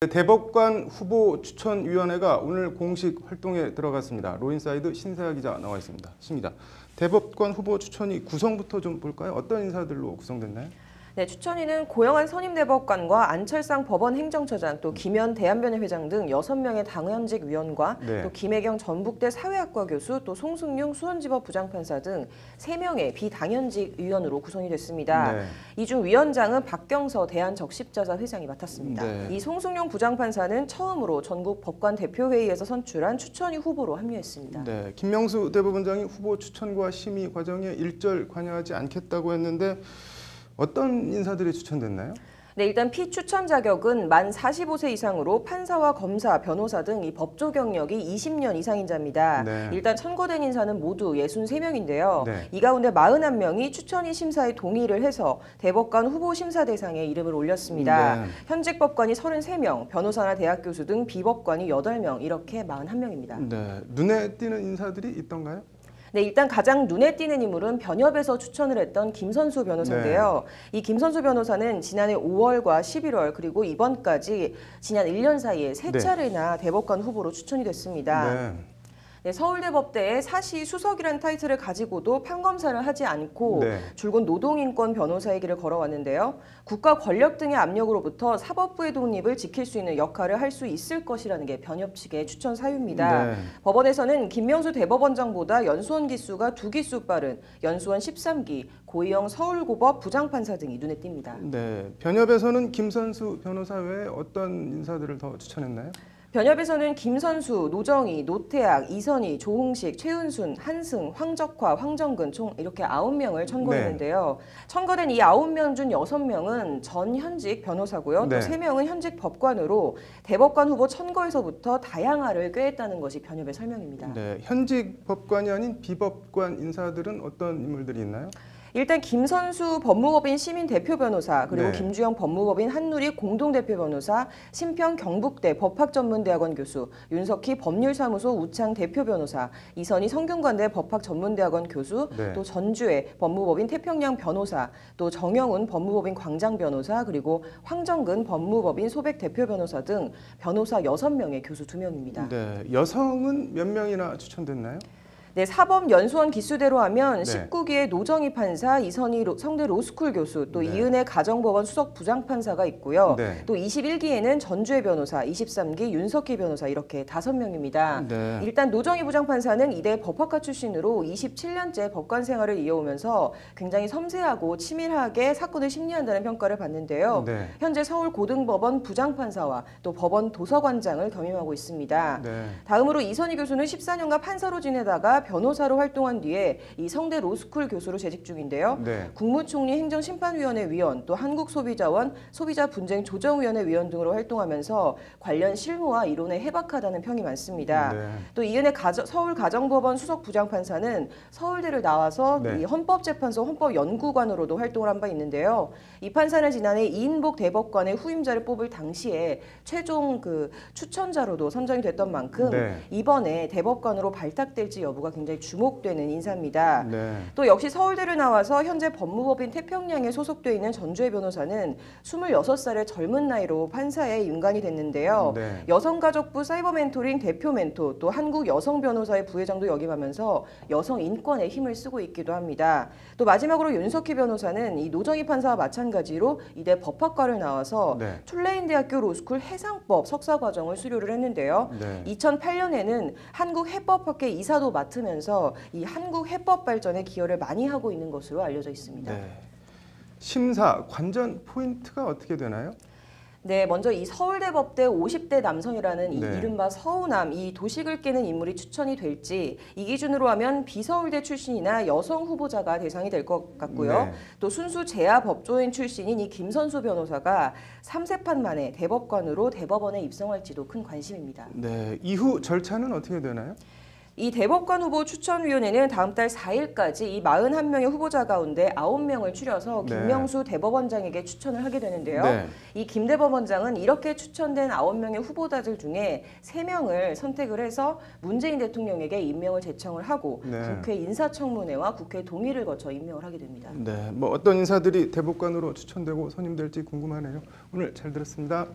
대법관 후보 추천위원회가 오늘 공식 활동에 들어갔습니다. 로인사이드 신세아 기자 나와 있습니다. 신 기자, 대법관 후보 추천이 구성부터 좀 볼까요? 어떤 인사들로 구성됐나요? 네, 추천위는 고영한 선임대법관과 안철상 법원 행정처장, 또 김현 대한변협 회장 등 6명의 당연직 위원과 네. 또 김혜경 전북대 사회학과 교수, 또 송승용 수원지법 부장판사 등 3명의 비당연직 위원으로 구성이 됐습니다. 네. 이중 위원장은 박경서 대한적십자사 회장이 맡았습니다. 네. 이 송승용 부장판사는 처음으로 전국 법관 대표회의에서 선출한 추천위 후보로 합류했습니다. 네, 김명수 대법원장이 후보 추천과 심의 과정에 일절 관여하지 않겠다고 했는데 어떤 인사들이 추천됐나요? 네, 일단 피추천 자격은 만 45세 이상으로 판사와 검사, 변호사 등 이 법조 경력이 20년 이상인 자입니다. 네. 일단 선거된 인사는 모두 63명인데요. 네. 이 가운데 41명이 추천위 심사에 동의를 해서 대법관 후보 심사 대상에 이름을 올렸습니다. 네. 현직 법관이 33명, 변호사나 대학 교수 등 비법관이 8명, 이렇게 41명입니다. 네, 눈에 띄는 인사들이 있던가요? 네, 일단 가장 눈에 띄는 인물은 변협에서 추천을 했던 김선수 변호사인데요. 네. 이 김선수 변호사는 지난해 5월과 11월 그리고 이번까지 지난 1년 사이에 세 네. 차례나 대법관 후보로 추천이 됐습니다. 네. 네, 서울대 법대의 사시 수석이라는 타이틀을 가지고도 판검사를 하지 않고 네. 줄곧 노동인권 변호사의 길을 걸어왔는데요. 국가 권력 등의 압력으로부터 사법부의 독립을 지킬 수 있는 역할을 할 수 있을 것이라는 게 변협 측의 추천 사유입니다. 네. 법원에서는 김명수 대법원장보다 연수원 기수가 두 기수 빠른 연수원 13기 고희영 서울고법 부장판사 등이 눈에 띕니다. 네, 변협에서는 김선수 변호사 외에 어떤 인사들을 더 추천했나요? 변협에서는 김선수, 노정희, 노태악, 이선희, 조홍식, 최은순, 한승, 황적화, 황정근 총 이렇게 아홉 명을 천거했는데요. 천거된 이 아홉 명 중 여섯 명은 전 현직 변호사고요. 네. 또 세 명은 현직 법관으로 대법관 후보 천거에서부터 다양화를 꾀했다는 것이 변협의 설명입니다. 네, 현직 법관이 아닌 비법관 인사들은 어떤 인물들이 있나요? 일단 김 선수 법무법인 시민 대표 변호사 그리고 네. 김주영 법무법인 한누리 공동 대표 변호사 신평 경북대 법학전문대학원 교수 윤석희 법률사무소 우창 대표 변호사 이선희 성균관대 법학전문대학원 교수 네. 또 전주의 법무법인 태평양 변호사 또 정영훈 법무법인 광장 변호사 그리고 황정근 법무법인 소백 대표 변호사 등 변호사 여섯 명의 교수 두명입니다 네, 여성은 몇 명이나 추천됐나요? 네, 사법 연수원 기수대로 하면 네. 19기의 노정희 판사, 이선희 로- 성대 로스쿨 교수, 또 네. 이은혜 가정법원 수석 부장판사가 있고요. 네. 또 21기에는 전주의 변호사, 23기 윤석희 변호사 이렇게 다섯 명입니다. 네. 일단 노정희 부장판사는 이대 법학과 출신으로 27년째 법관 생활을 이어오면서 굉장히 섬세하고 치밀하게 사건을 심리한다는 평가를 받는데요. 네. 현재 서울 고등법원 부장판사와 또 법원 도서관장을 겸임하고 있습니다. 네. 다음으로 이선희 교수는 14년간 판사로 지내다가 변호사로 활동한 뒤에 이 성대 로스쿨 교수로 재직 중인데요. 네. 국무총리 행정심판위원회 위원, 또 한국소비자원 소비자 분쟁 조정위원회 위원 등으로 활동하면서 관련 실무와 이론에 해박하다는 평이 많습니다. 네. 또 이은혜 가정- 서울 가정법원 수석 부장판사는 서울대를 나와서 네. 이 헌법재판소 헌법연구관으로도 활동을 한 바 있는데요. 이 판사는 지난해 이인복 대법관의 후임자를 뽑을 당시에 최종 그 추천자로도 선정이 됐던 만큼 네. 이번에 대법관으로 발탁될지 여부가 굉장히 주목되는 인사입니다. 네. 또 역시 서울대를 나와서 현재 법무법인 태평양에 소속돼 있는 전주의 변호사는 26살의 젊은 나이로 판사에 윤관이 됐는데요. 네. 여성가족부 사이버 멘토링 대표 멘토 또 한국 여성 변호사의 부회장도 역임하면서 여성 인권에 힘을 쓰고 있기도 합니다. 또 마지막으로 윤석희 변호사는 이 노정희 판사와 마찬가지로 이대 법학과를 나와서 네. 툴레인 대학교 로스쿨 해상법 석사 과정을 수료를 했는데요. 네. 2008년에는 한국 해법학회 이사도 맡 으면서 이 한국 해법 발전에 기여를 많이 하고 있는 것으로 알려져 있습니다. 네. 심사 관전 포인트가 어떻게 되나요? 네, 먼저 이 서울대법대 50대 남성이라는 이 네. 이른바 서우남, 이 도식을 깨는 인물이 추천이 될지 이 기준으로 하면 비서울대 출신이나 여성 후보자가 대상이 될 것 같고요. 네. 또 순수 재야 법조인 출신인 이 김선수 변호사가 3세판 만에 대법관으로 대법원에 입성할지도 큰 관심입니다. 네. 이후 절차는 어떻게 되나요? 이 대법관 후보 추천위원회는 다음 달 4일까지 이 41명의 후보자 가운데 9명을 추려서 네. 김명수 대법원장에게 추천을 하게 되는데요. 네. 이 김 대법원장은 이렇게 추천된 9명의 후보자들 중에 3명을 선택을 해서 문재인 대통령에게 임명을 제청을 하고 네. 국회 인사청문회와 국회 동의를 거쳐 임명을 하게 됩니다. 네. 뭐 어떤 인사들이 대법관으로 추천되고 선임될지 궁금하네요. 오늘 잘 들었습니다.